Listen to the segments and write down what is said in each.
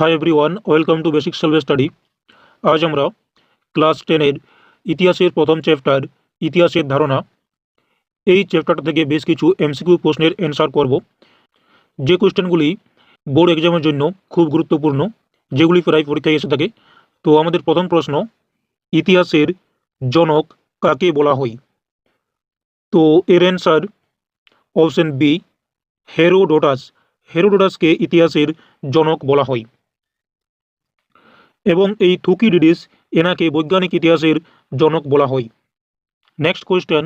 Hi everyone welcome to basic self study আজ আমরা class টেনের ইতিহাসের প্রথম চ্যাপ্টার ইতিহাসের ধারণা। এই চ্যাপ্টারটা থেকে বেশ কিছু এমসিকিউ প্রশ্নের অ্যান্সার করব। যে কোয়েশ্চেনগুলি বোর্ড এক্সামের জন্য খুব গুরুত্বপূর্ণ, যেগুলি প্রায় পরীক্ষায় এসে থাকে। তো আমাদের প্রথম প্রশ্ন, ইতিহাসের জনক কাকে বলা হয়? তো এর অ্যান্সার অপশন বি হেরোডোটাস হেরোডোটাসকে ইতিহাসের জনক বলা হয়। এবং এই থুকিডিডিস এনাকে বৈজ্ঞানিক ইতিহাসের জনক বলা হয়। নেক্সট কোয়েশ্চেন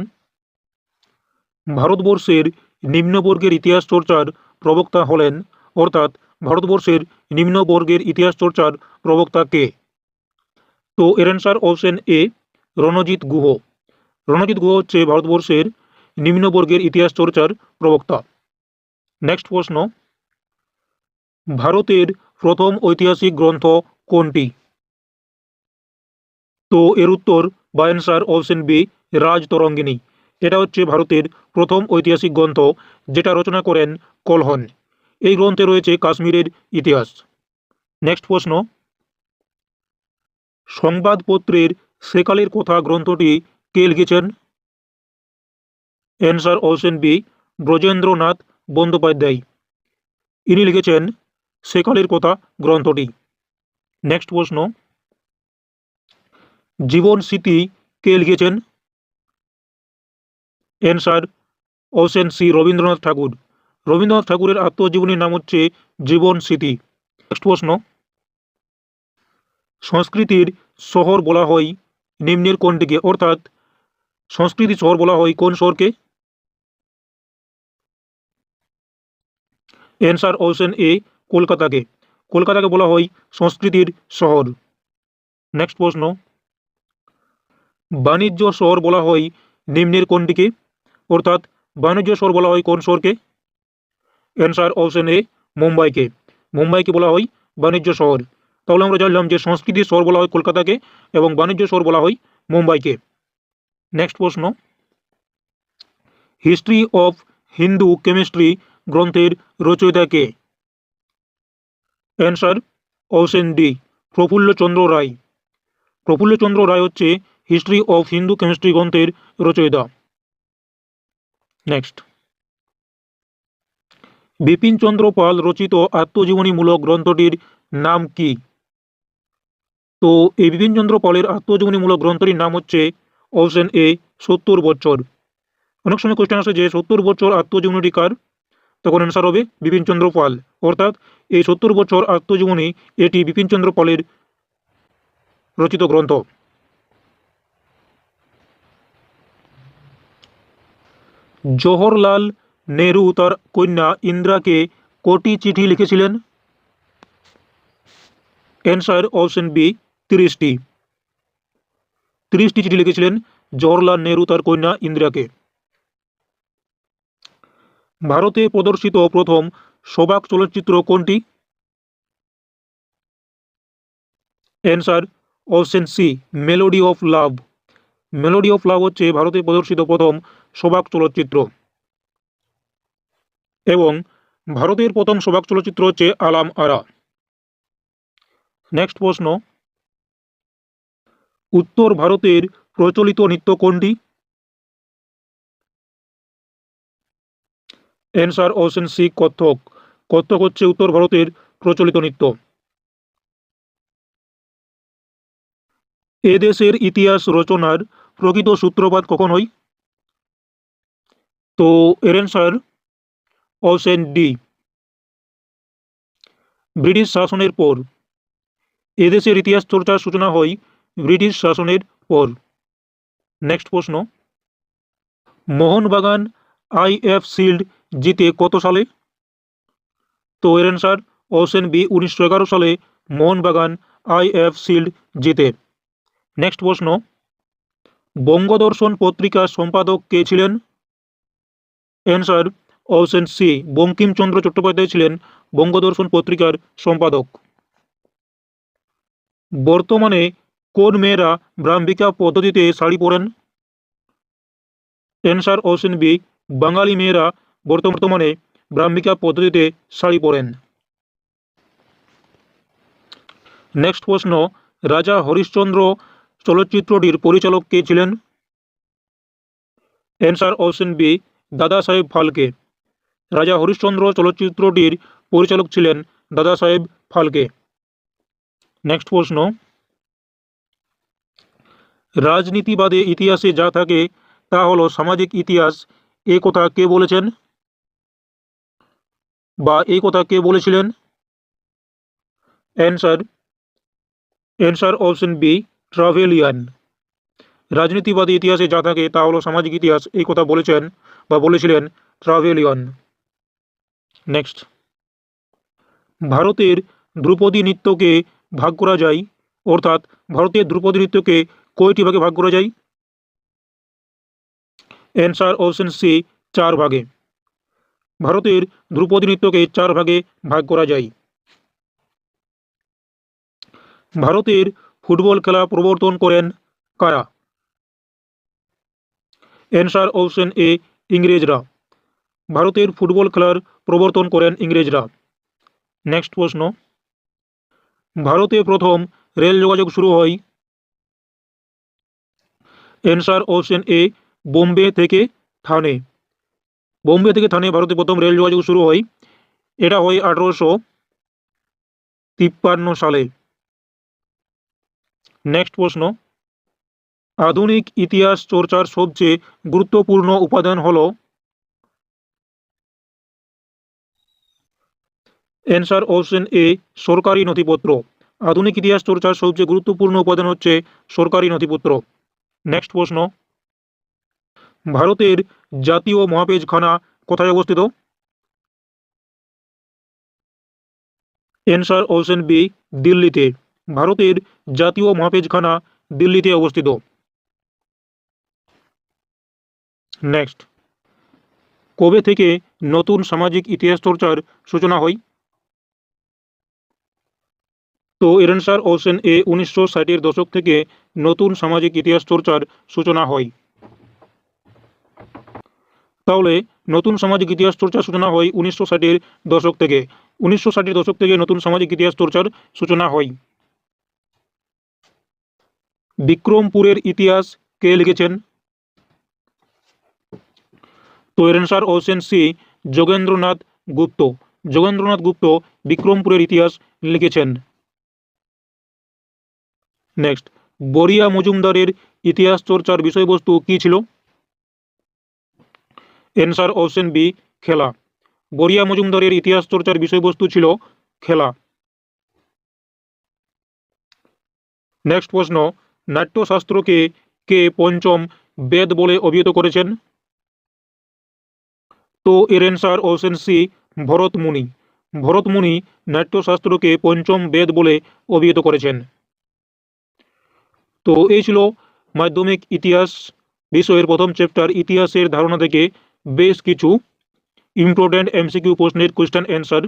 ভারতবর্ষের নিম্নবর্গের ইতিহাস চর্চার প্রবক্তা হলেন, অর্থাৎ ভারতবর্ষের নিম্নবর্গের ইতিহাস চর্চার প্রবক্তা কে? তো এর answer option A Ranajit Guha. Ranajit Guha হচ্ছে ভারতবর্ষের নিম্নবর্গের ইতিহাস চর্চার প্রবক্তা। নেক্সট প্রশ্ন. ভারতের প্রথম ঐতিহাসিক গ্রন্থ কোনটি? তো এর উত্তর বা অ্যান্সার অপশন বি রাজতরঙ্গিনী। এটা হচ্ছে ভারতের প্রথম ঐতিহাসিক গ্রন্থ যেটা রচনা করেন কলহন। এই গ্রন্থে রয়েছে কাশ্মীরের ইতিহাস। নেক্সট প্রশ্ন। সংবাদপত্রের সেকালের কথা গ্রন্থটি কে লিখেছেন? Answer option B Brajendranath Bandyopadhyay. ইনি লিখেছেন সেকালের কথা গ্রন্থটি। নেক্সট প্রশ্ন। জীবন স্মৃতি কে লিখেছেন? Answer option C Rabindranath Tagore. Rabindranath ঠাকুরের আত্মজীবনীর নাম হচ্ছে জীবন স্মৃতি। নেক্সট প্রশ্ন। সংস্কৃতির শহর বলা হয় নিম্নের কোনটিকে? অর্থাৎ সংস্কৃতি শহর বলা হয় কোন শহরকে? অ্যান্সার অপশন এ কলকাতাকে। কলকাতাকে বলা হয় সংস্কৃতির শহর। নেক্সট প্রশ্ন। বাণিজ্য শহর বলা হয় নিম্নের কোনটিকে? অর্থাৎ বাণিজ্য শহর বলা হয় কোন শহরকে? অ্যান্সার অপশন এ মুম্বাইকে। মুম্বাইকে বলা হয় বাণিজ্য শহর। তাহলে আমরা জানলাম যে সংস্কৃতির শহর বলা হয় কলকাতাকে এবং বাণিজ্য শহর বলা হয় মুম্বাইকে। নেক্সট প্রশ্ন। হিস্ট্রি অফ হিন্দু কেমিস্ট্রি গ্রন্থের রচয়িতা কে? Answer option D, Prafullachandra Ray. Prafullachandra Ray হচ্ছে হিস্ট্রি অফ হিন্দু কেমিস্ট্রি গ্রন্থের রচয়িতা। নেক্সট। বিপিনচন্দ্র পাল রচিত আত্মজীবনীমূলক গ্রন্থটির নাম কি? তো এই বিপিনচন্দ্র পালের আত্মজীবনীমূলক গ্রন্থটির নাম হচ্ছে অপশন এ, সত্তর বছর। অনেক সময় কোয়েশ্চেন আসে যে সত্তর বছর আত্মজীবনীটি কার? তখন অ্যান্সার হবে বিপিনচন্দ্র পাল। অর্থাৎ এই সত্তর বছর আত্মজীবনী এটি বিপিনচন্দ্র পালের রচিত গ্রন্থ। জওহরলাল নেহরু তার কন্যা ইন্দ্রাকে কটি চিঠি লিখেছিলেন। অ্যান্সার অপশন বি, তিরিশটি। তিরিশটি চিঠি লিখেছিলেন জওহরলাল নেহরু তার কন্যা ইন্দিরাকে। ভারতে প্রদর্শিত প্রথম সবাক চলচ্চিত্র কোনটি? Answer option C melody of love melody of love হচ্ছে ভারতে প্রদর্শিত প্রথম সবাক চলচ্চিত্র। এবং ভারতের প্রথম সবাক চলচ্চিত্র হচ্ছে আলাম আরা। নেক্সট প্রশ্ন, উত্তর ভারতের প্রচলিত নৃত্য কোনটি? Answer option C Kathak. Kathak হচ্ছে উত্তর ভারতের প্রচলিত নৃত্য। এদেশের ইতিহাস রচনার প্রকৃত সূত্রপাত কখন হয় তো এর অ্যান্সার অপশন ডি। ব্রিটিশ শাসনের পর। এদেশের ইতিহাস চর্চার সূচনা হয় ব্রিটিশ শাসনের পর। নেক্সট প্রশ্ন। মোহনবাগান আইএফ শিল্ড জিতে কত সালে? তো এর অ্যান্সার অপশন বি, উনিশশো এগারো সালে মোহনবাগান আইএফ শিল্ড জিতে। নেক্সট প্রশ্ন, বঙ্গদর্শন পত্রিকার সম্পাদক কে ছিলেন? Answer option C, Bankimchandra Chattopadhyay ছিলেন বঙ্গদর্শন পত্রিকার সম্পাদক। বর্তমানে কোন মেয়েরা ব্রাহ্মিকা পদ্ধতিতে শাড়ি পরেন? অ্যান্সার অপশন বি বাঙালি মেয়েরা বর্তমানে ব্রাহ্মিকা পদ্ধতিতে শাড়ি পরেন। নেক্সট প্রশ্ন, রাজা হরিশ্চন্দ্র চলচ্চিত্রটির পরিচালক কে ছিলেন? অ্যান্সার অপশন বি দাদা সাহেব ফালকে। রাজা হরিশ্চন্দ্র চলচ্চিত্রটির পরিচালক ছিলেন দাদা সাহেব ফালকে। নেক্সট প্রশ্ন, রাজনীতিবাদে ইতিহাসে যা থাকে তা হলো সামাজিক ইতিহাস এ কথা কে বলেছেন? বা এই কথা কে বলেছিলেন? Answer answer option B Trevelyan রাজনীতিবাদী ইতিহাসে যা থাকে তা হলো সামাজিক ইতিহাস। এই কথা বলেছেন বা বলেছিলেন ট্রাভেলিয়ান নেক্সট ভারতের ধ্রুপদী নৃত্যকে ভাগ করা যায়, অর্থাৎ ভারতের ধ্রুপদী নৃত্যকে কয়টি ভাগে ভাগ করা যায়? অ্যান্সার অপশন সি চার ভাগে। ভারতের ধ্রুপদী নৃত্যকে চার ভাগে ভাগ করা যায়। ভারতের ফুটবল খেলা প্রবর্তন করেন কারা? অ্যান্সার অপশন এ ইংরেজরা। ভারতের ফুটবল খেলার প্রবর্তন করেন ইংরেজরা। নেক্সট প্রশ্ন। ভারতে প্রথম রেল যোগাযোগ শুরু হয়। অ্যান্সার অপশন এ বোম্বে থেকে থানে। বোম্বে থেকে থানে ভারতে প্রথম রেল যোগাযোগ শুরু হয়। এটা হয় আঠারোশো তিপ্পান্ন সালে। নেক্সট প্রশ্ন। আধুনিক ইতিহাস চর্চার সবচেয়ে গুরুত্বপূর্ণ উপাদান হল অ্যান্সার অপশন এ সরকারি নথিপত্র। আধুনিক ইতিহাস চর্চার সবচেয়ে গুরুত্বপূর্ণ উপাদান হচ্ছে সরকারি নথিপত্র। নেক্সট প্রশ্ন। ভারতের জাতীয় মহাপেজখানা কোথায় অবস্থিত? এনসার অপশন বি দিল্লিতে। ভারতের জাতীয় মহাপেজখানা দিল্লিতে অবস্থিত। নেক্সট কবে থেকে নতুন সামাজিক ইতিহাস চর্চার সূচনা হয়? তো এর অ্যান্সার অপশন এ উনিশশো ষাটের দশক থেকে নতুন সামাজিক ইতিহাস চর্চার সূচনা হয়। তাহলে নতুন সামাজিক ইতিহাস চর্চার সূচনা হয় উনিশশো ষাটের দশক থেকে। উনিশশো ষাটের দশক থেকে নতুন সামাজিক ইতিহাস চর্চার সূচনা হয়। বিক্রমপুরের ইতিহাস কে লিখেছেন? তো এর answer option C Jogendranath Gupta. Jogendranath Gupta বিক্রমপুরের ইতিহাস লিখেছেন। নেক্সট বরিয়া মজুমদারের ইতিহাস চর্চার বিষয়বস্তু কী ছিল? অ্যান্সার অপশন বি খেলা। বরিয়া মজুমদারের ইতিহাস চর্চার বিষয়বস্তু ছিল খেলা। নেক্সট প্রশ্ন, নাট্যশাস্ত্রকে কে পঞ্চম বেদ বলে অভিহিত করেছেন? তো এর answer option C Bharatmuni. Bharatmuni নাট্যশাস্ত্রকে পঞ্চম বেদ বলে অভিহিত করেছেন। তো এই ছিল মাধ্যমিক ইতিহাস বিষয়ের প্রথম চ্যাপ্টার ইতিহাসের ধারণা থেকে বেশ কিছু ইম্পর্ট্যান্ট এমসিকিউ প্রশ্নের কোয়েশ্চেন অ্যান্সার